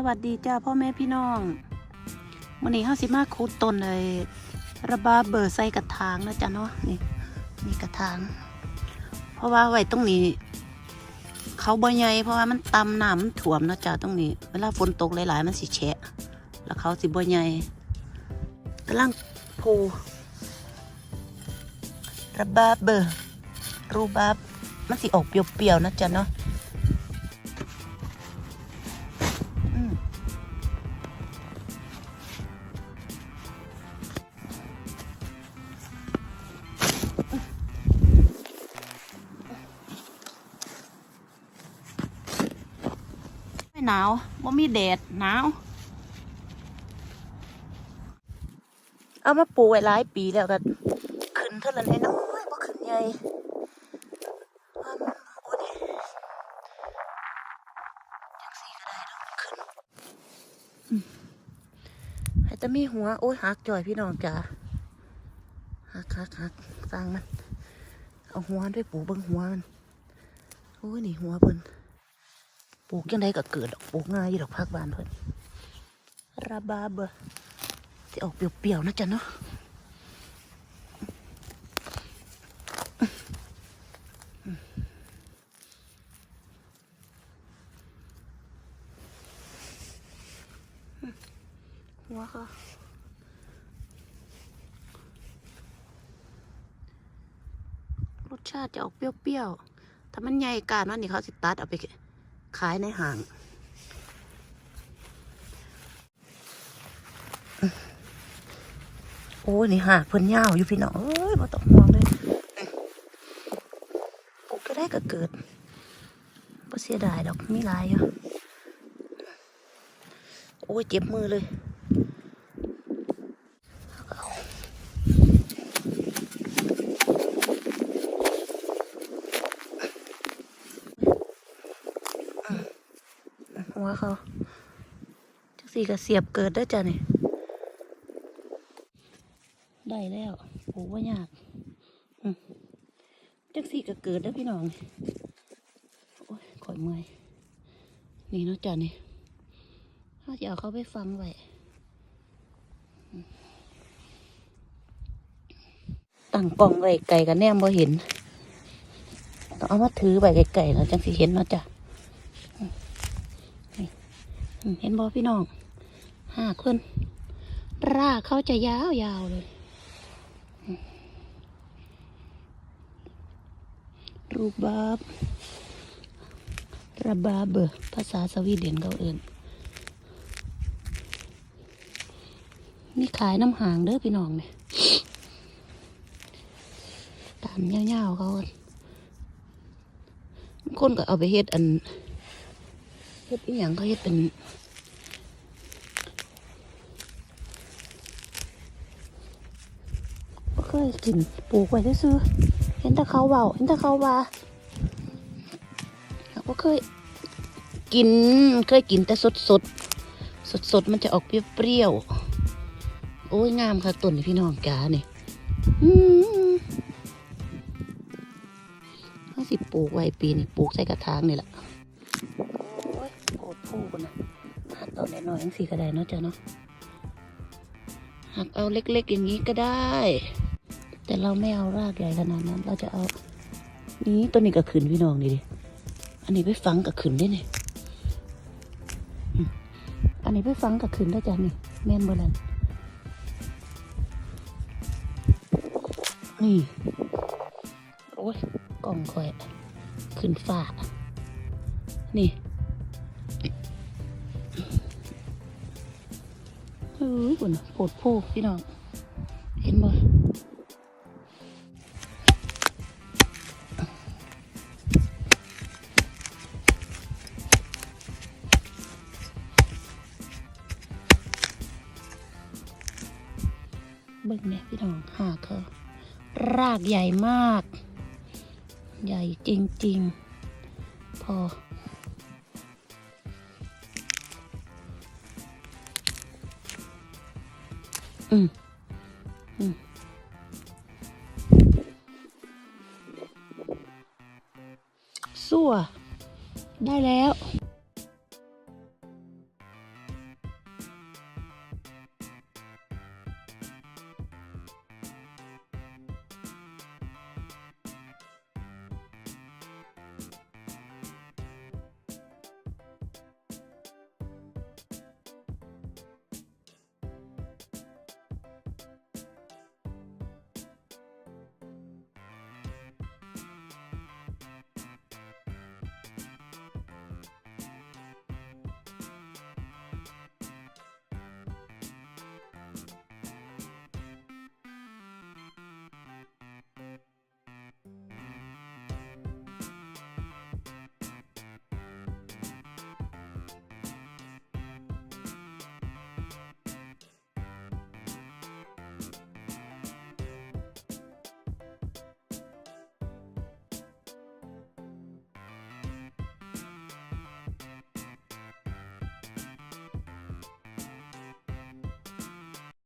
สวัสดีจ้าพ่อแม่พี่น้องวันนี้เฮาสิมาขุดต้นเลยระบาเบอร์ใส่กระถางนะจ๊ะเนาะนี่นี่กระถาง เพราะว่าไว้ตรงนี้ เขาบ่ใหญ่เพราะว่ามันตำน้ำมันถ่วมนะจ้าตรงนี้ เวลาฝนตกหลายๆมันสิแฉะ แล้วเขาสิบ่ใหญ่กำลังโพระบาเบอร์รูบาบมันสิออกเปรี้ยวๆนะจ๊ะเนาะ หนาวว่ามีแดดหนาว เอามาปลูกไว้หลายปีแล้วกันขึ้นเท่านั้นน้อยบ่ขึ้นใหญ่อ้าวโอ้ยจังสีก็ได้แล้วขึ้นอืมให้แต่มีหัว โอ้ยหักจ่อยพี่น้องจ๋าหักหักหักสร้างมัน เอาหัวด้วยปูเบิ่งหัวมัน โอ้ยนี่หัวเพิ่น ปลูกยังไงก็เกิดดอกปลูกง่ายอยู่ดอกพักบานเพิ่นระบาเบอร์ที่ออกเปรี้ยวๆนะจ๊ะเนาะหัวค่ะรสชาติจะออกเปรี้ยวๆถ้ามันใหญ่การมันนี่เขาสิตัดเอาไป ขายในห้าง โอ้ยนี่หากเพิ่นยาวอยู่พี่น้องเอ้ยมาตกห่วงเลยปลูกก็ได้ก็เกิดบ่เสียดายดอกมีลายอยู่โอ้ยเจ็บมือเลย หัวเขาจักสีก็เสียบเกิดได้จ้ะนี่ได้แล้วปลูกว่ายากจักสีก็เกิดแล้พี่น้องโอ้ยข่อยเมื่อยนี่เนาะจ้ะนี่ถ้าจะเอาเขาไปฟังไว้ตั้งกล้องไว้ไก่กันแนมบ่เห็นต้องเอามาถือไว้ไก่ๆแล้วจังสิเห็นเนาะจ้ะ เห็นบ่พี่น้องห้าคนรากเขาจะยาวๆเลย รูบาบระบาเบภาษาสวีเดนเขาเอินนี่ขายน้ำหางเด้อพี่น้องเนี่ยตามเงาวๆเขาคนก็เอาไปเฮ็ดอัน เฮ็ดอีหยังเขาเฮ็ดเป็นบ่เคยกินปลูกไว้ซื้อเห็นแต่เขาเบาเห็นแต่เขาว่าก็เคยกินเคยกินแต่สดสดสดสดๆมันจะออกเปรี้ยวๆโอ้ยงามค่ะต้นนี่พี่น้องกาเนี่ยอืมเขาสิปลูกไว้ปีนี้ปลูกใส่กระถางนี่แหละ คตรพูกันนะหักเอาหน่อยๆทั้งสี่ก็ได้เนาะจ้ะเนาะหักเอาเล็กๆอย่างนี้ก็ได้ แต่เราไม่เอารากใหญ่ขนาดนั้น เราจะเอานี้ต้นนี้ก็ขึ้นพี่น้องนี่ดิอันนี้ไปฝังกับขึ้นได้เนี่ยอันนี้ไปฝังกับขึ้นได้จ้ะนี่แม่นโบราณนี่ โอ้ยกล่องคอย ขึ้นฟ้า นี่ เฮ้ยบุญโผดโพกพี่น้อง เห็นบ่เบิ่งเนี่ยพี่น้องหาเขารากใหญ่มาก ใหญ่จริง ๆ พอ อืมอืมสั่วได้แล้ว